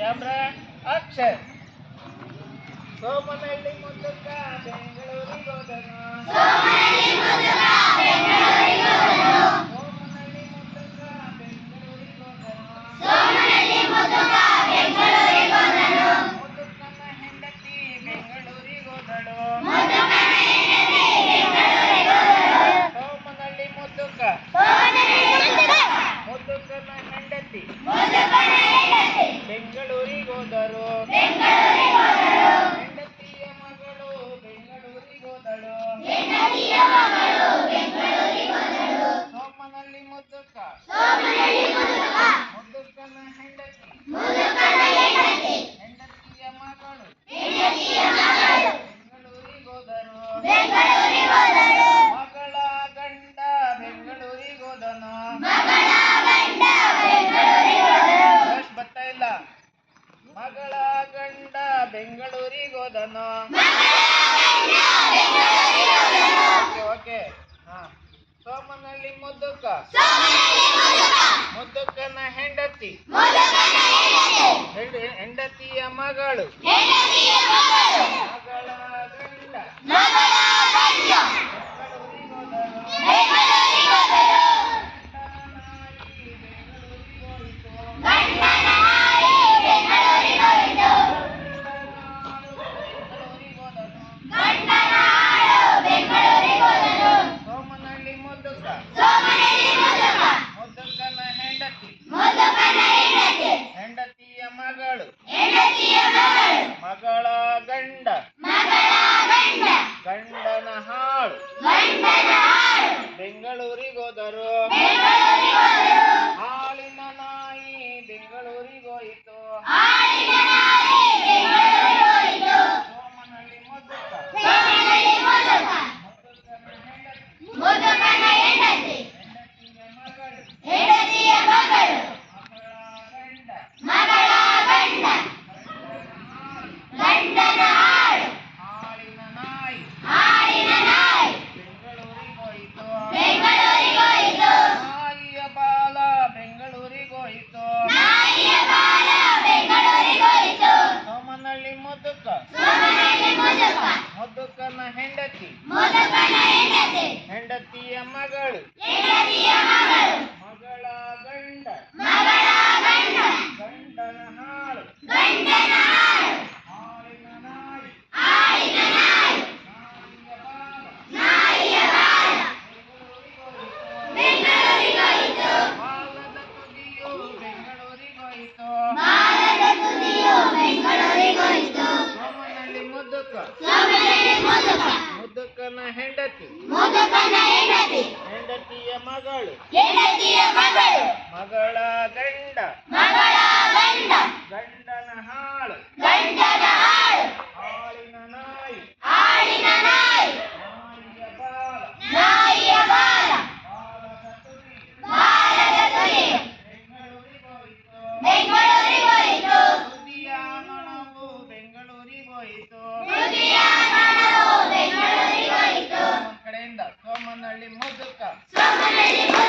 Camera action Somanahalli ಮುಂದಕ್ಕ ಬೆಂಗಳೂರು ಗಂಡ ಬೆಂಗಳೂರಿಗೆ ಓಕೆ ಸೋಮನಲ್ಲಿ ಮುದ್ದುಕ ಮುದ್ದುಕನ ಹೆಂಡತಿ. ಹೆಂಡತಿಯ ಮಗಳು. ಹಾಳು ಬೆಂಗಳೂರಿನ ಮುದುಕನ ಹೆಂಡತಿ. ಹೆಂಡತಿಯ ಮಗಳು. ಹೆಂಡತಿ. ಹೆಂಡತಿಯ ಮಗಳು. ಮಗಳು. ಮಗಳ ಗಂಡ. ಮಗಳ ಗಂಡ. ಗಂಡನ ಹಾಳು. ಗಂಡನ ಹಾಳು. ಹಾಳಿನ ನಾಯಿ. ಹಾಳಿನ ನಾಯಿ. ನಾಯಿಯ ಬಾಲ. ನಾಯಿಯ ಬಾಲ. ಬಾಲದ ತುರಿ ಬೆಂಗಳೂರಿಗೆ ಹೋಯಿತು. ಬೆಂಗಳೂರಿಗೆ ಹೋಯಿತು. Thank.